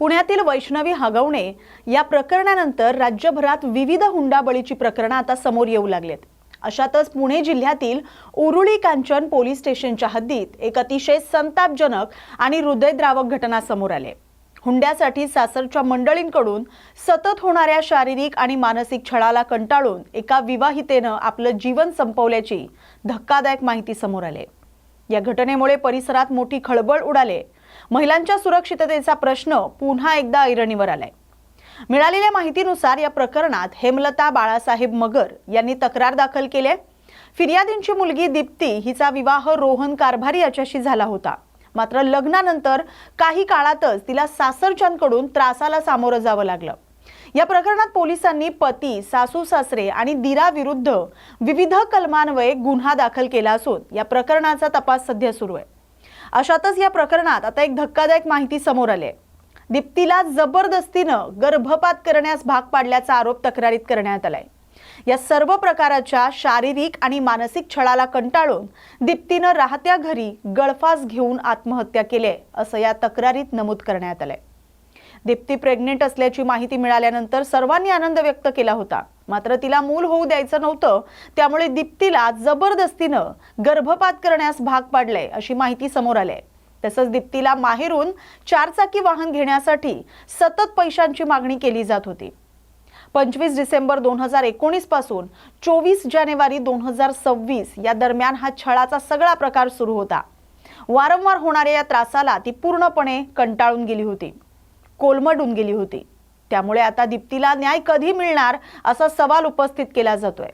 पुण्यातील वैष्णवी हगवणे या प्रकरणानंतर राज्यभरात विविध हुंडाबळीची प्रकरणं आता समोर येऊ लागलेत. अशातच पुणे जिल्ह्यातील उरुळी कांचन पोलीस स्टेशनच्या हद्दीत एक अतिशय संतापजनक आणि हृदयद्रावक घटना समोर आले हुंड्यासाठी सासरच्या मंडळींकडून सतत होणाऱ्या शारीरिक आणि मानसिक छळाला कंटाळून एका विवाहितेनं आपलं जीवन संपवल्याची धक्कादायक माहिती समोर आली या घटनेमुळे परिसरात मोठी खळबळ उडाले महिलांच्या सुरक्षिततेचा प्रश्न पुन्हा एकदा ऐरणीवर आलाय. मिळालेल्या माहितीनुसार या प्रकरणात हेमलता बाळासाहेब मगर यांनी तक्रार दाखल केली आहे. फिर्यादींची मुलगी दीप्ती हिचा विवाह रोहन कारभारी याच्याशी झाला होता. मात्र लग्नानंतर काही काळातच तिला सासरच्यांकडून त्रासाला सामोरं जावं लागलं. या प्रकरणात पोलिसांनी पती सासू सासरे आणि दिराविरुद्ध विविध कलमान्वये गुन्हा दाखल केला असून या प्रकरणाचा तपास सध्या सुरू आहे. अशातच या प्रकरणात आता एक धक्कादायक माहिती समोर आली आहे. दीप्तीला जबरदस्तीनं गर्भपात करण्यास भाग पाडल्याचा आरोप तक्रारीत करण्यात आलाय. या सर्व प्रकाराच्या शारीरिक आणि मानसिक छळाला कंटाळून दीप्तीनं राहत्या घरी गळफास घेऊन आत्महत्या केली आहे, असं या तक्रारीत नमूद करण्यात आलंय. दीप्ती प्रेग्नेंट असल्याची माहिती मिळाल्यानंतर सर्वांनी आनंद व्यक्त केला होता. मात्र तिला मूल होऊ द्यायचं नव्हतं. त्यामुळे दीप्तीला जबरदस्तीनं गर्भपात करण्यास भाग पाडलंय अशी माहिती समोर आली आहे. तसंच दीप्तीला माहेरून चारचाकी वाहन घेण्यासाठी सतत पैशांची मागणी केली जात होती. पंचवीस डिसेंबर दोन हजार एकोणीसपासून चोवीस जानेवारी दोन हजार सव्वीस या दरम्यान हा छळाचा सगळा प्रकार सुरू होता. वारंवार होणाऱ्या या त्रासाला ती पूर्णपणे कंटाळून गेली होती. कोलमडून गेली होती. त्यामुळे आता दीप्तीला न्याय कधी मिळणार असा सवाल उपस्थित केला जातोय.